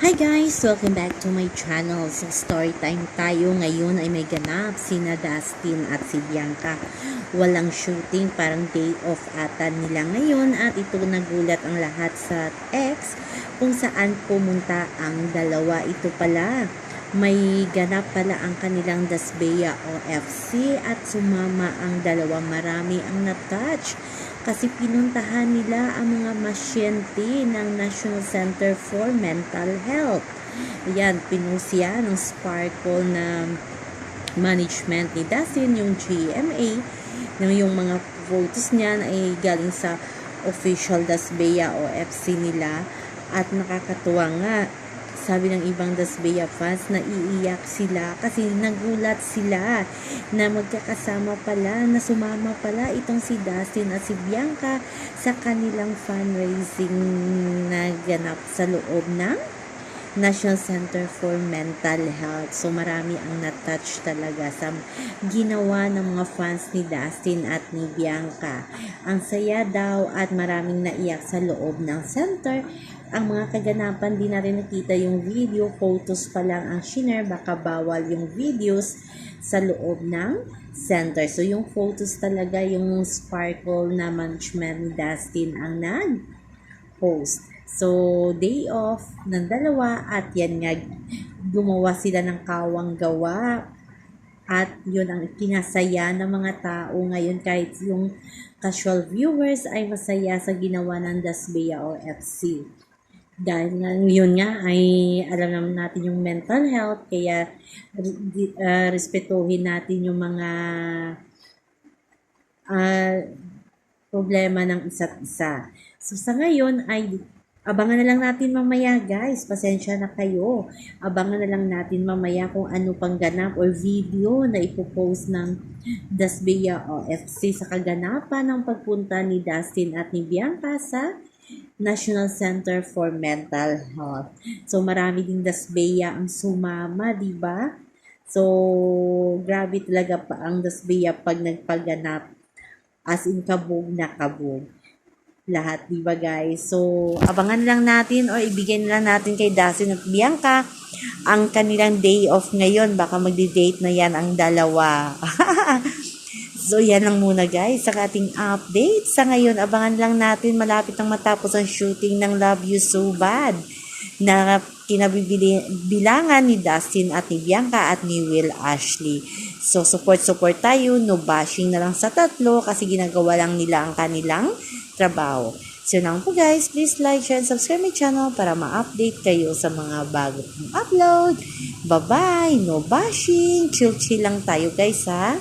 Hi guys! Welcome back to my channel. So story time tayo ngayon ay may ganap sina Dustin at si Bianca. Walang shooting, parang day off ata nila ngayon at ito nagulat ang lahat sa X kung saan pumunta ang dalawa. Ito pala, may ganap pala ang kanilang Dasbeya OFC at sumama ang dalawa. Marami ang na-touch kasi pinuntahan nila ang mga masyente ng National Center for Mental Health. Ayan, pinusya ng Sparkle na management ni Dustin, yung GMA, na yung mga photos niyan ay galing sa official Dasbeya o FC nila at nakakatuwa nga sabi ng ibang Dasbeya fans na iiyak sila kasi nagulat sila na magkakasama pala na sumama pala itong si Dustin at si Bianca sa kanilang fundraising na ganap sa loob ng National Center for Mental Health. So marami ang na-touch talaga sa ginawa ng mga fans ni Dustin at ni Bianca. Ang saya daw at maraming naiyak sa loob ng center. Ang mga kaganapan, di na rin nakita yung video, photos pa lang ang shiner, baka bawal yung videos sa loob ng center. So yung photos talaga, yung sparkle na management ni Dustin ang nag-post. So, day off ng dalawa at yan nga, gumawa sila ng kawang gawa. At yun ang kinasaya ng mga tao ngayon kahit yung casual viewers ay masaya sa ginawa ng Dasbeya o FC. Dahil nga, yun nga ay alam naman natin yung mental health kaya uh, respetuhin natin yung mga uh, problema ng isa't isa. So sa ngayon ay Abangan na lang natin mamaya guys, pasensya na kayo. Abangan na lang natin mamaya kung ano pang ganap or video na ipopost ng Dasbeya OFC sa kaganapan ng pagpunta ni Dustin at ni Bianca sa National Center for Mental Health. So marami din Dasbeya ang sumama, di ba? So grabe talaga pa ang Dasbeya pag nagpaganap as in kabog na kabog lahat, di ba guys? So, abangan lang natin o ibigay lang natin kay Dustin at Bianca ang kanilang day off ngayon. Baka magdi-date na yan ang dalawa. so, yan lang muna guys sa ating update. Sa ngayon, abangan lang natin malapit nang matapos ang shooting ng Love You So Bad na kinabibilangan ni Dustin at ni Bianca at ni Will Ashley. So, support-support tayo, no bashing na lang sa tatlo kasi ginagawa lang nila ang kanilang trabaho. So lang po guys, please like, share, and subscribe my channel para ma-update kayo sa mga bago kong upload. Bye-bye! No bashing! Chill-chill lang tayo guys ha!